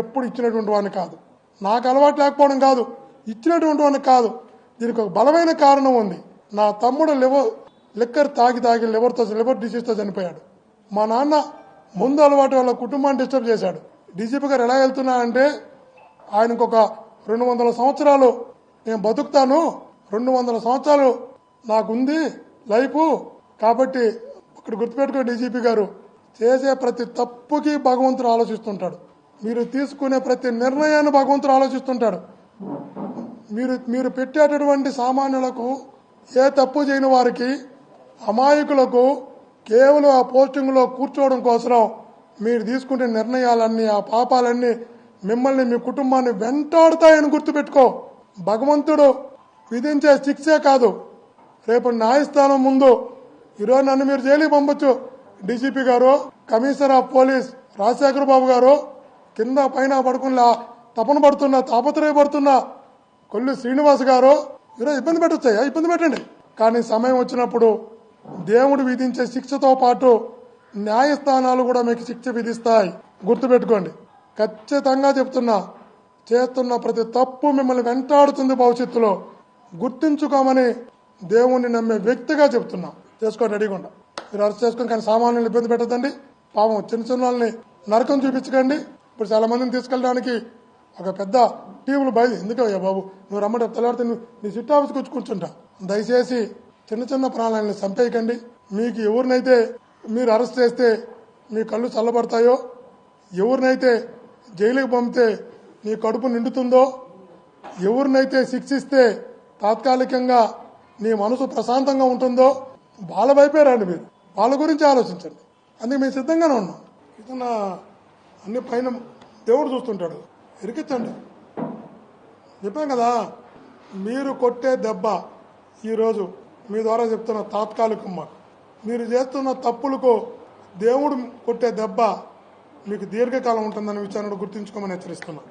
ఎప్పుడు ఇచ్చినటువంటి వాడిని కాదు. నాకు అలవాటు లేకపోవడం కాదు. ఇచ్చినటువంటి వాడిని కాదు. దీనికి ఒక బలమైన కారణం ఉంది. నా తమ్ముడు లివర్ లిక్కర్ తాగి తాగి లివర్తో లివర్ డిసీజ్తో చనిపోయాడు. మా నాన్న ముందు అలవాటు వాళ్ళ కుటుంబాన్ని డిస్టర్బ్ చేశాడు. డీజీపీ గారు ఎలా వెళ్తున్నారంటే ఆయనకు ఒక రెండు వందల సంవత్సరాలు నేను బతుకుతాను. రెండు వందల సంవత్సరాలు నాకుంది లైఫ్. కాబట్టి ఇక్కడ గుర్తుపెట్టుకో డీజీపీ గారు చేసే ప్రతి తప్పుకి భగవంతుడు ఆలోచిస్తుంటాడు. మీరు తీసుకునే ప్రతి నిర్ణయాన్ని భగవంతుడు ఆలోచిస్తుంటాడు. మీరు మీరు పెట్టేటటువంటి సామాన్యులకు ఏ తప్పు చేయని వారికి అమాయకులకు కేవలం ఆ పోస్టింగ్లో కూర్చోవడం కోసం మీరు తీసుకునే నిర్ణయాలన్నీ ఆ పాపాలన్నీ మిమ్మల్ని మీ కుటుంబాన్ని వెంటాడుతాయని గుర్తుపెట్టుకో. భగవంతుడు విధించే శిక్షే కాదు. రేపు న్యాయస్థానం ముందు ఈరోజు నన్ను మీరు జైలుకి పంపొచ్చు. డీజీపీ గారు commissioner of police Rajasekhara Babu గారు కింద పైన పడుకున్నా తపన పడుతున్న తాపత్రయపడుతున్న కొల్లు శ్రీనివాస్ గారు ఈరోజు ఇబ్బంది పెట్టొచ్చాయా? ఇబ్బంది పెట్టండి. కానీ సమయం వచ్చినప్పుడు దేవుడు విధించే శిక్షతో పాటు న్యాయస్థానాలు కూడా మీకు శిక్ష విధిస్తాయి. గుర్తుపెట్టుకోండి. ఖచ్చితంగా చెప్తున్నా చేస్తున్న ప్రతి తప్పు మిమ్మల్ని వెంటాడుతుంది భవిష్యత్తులో. గుర్తించుకోమని దేవుణ్ణి నమ్మే వ్యక్తిగా చెప్తున్నా. చేసుకోండి రెడీగా మీరు అరెస్ట్ చేసుకొని కానీ సామాన్యులు ఇబ్బంది పెట్టదండి పాపం చిన్న చిన్న వాళ్ళని నరకం చూపించకండి. ఇప్పుడు చాలా మందిని తీసుకెళ్ళడానికి ఒక పెద్ద టీములు బయలు ఎందుకయ్యా బాబు? నువ్వు రమ్మంటే తెల్లారితే నువ్వు నీ సిట్ ఆఫీస్కి వచ్చి కూర్చుంటా. దయచేసి చిన్న చిన్న ప్రాణాలను చంపేయకండి. మీకు ఎవరినైతే మీరు అరెస్ట్ చేస్తే మీ కళ్ళు చల్లబడతాయో ఎవరినైతే జైలుకి పంపితే మీ కడుపు నిండుతుందో ఎవరినైతే శిక్షిస్తే తాత్కాలికంగా నీ మనసు ప్రశాంతంగా ఉంటుందో వాళ్ళ వైపే రండి మీరు. వాళ్ళ గురించి ఆలోచించండి. అందుకే మేము సిద్ధంగానే ఉన్నాం. ఏదన్నా అన్ని పైన దేవుడు చూస్తుంటాడు. ఇరికించండి చెప్పాం కదా మీరు కొట్టే దెబ్బ ఈరోజు మీ ద్వారా చెప్తున్న తాత్కాలికమ్మ. మీరు చేస్తున్న తప్పులకు దేవుడు కొట్టే దెబ్బ మీకు దీర్ఘకాలం ఉంటుందనే విషయాన్ని గుర్తుంచుకోమని హెచ్చరిస్తున్నా.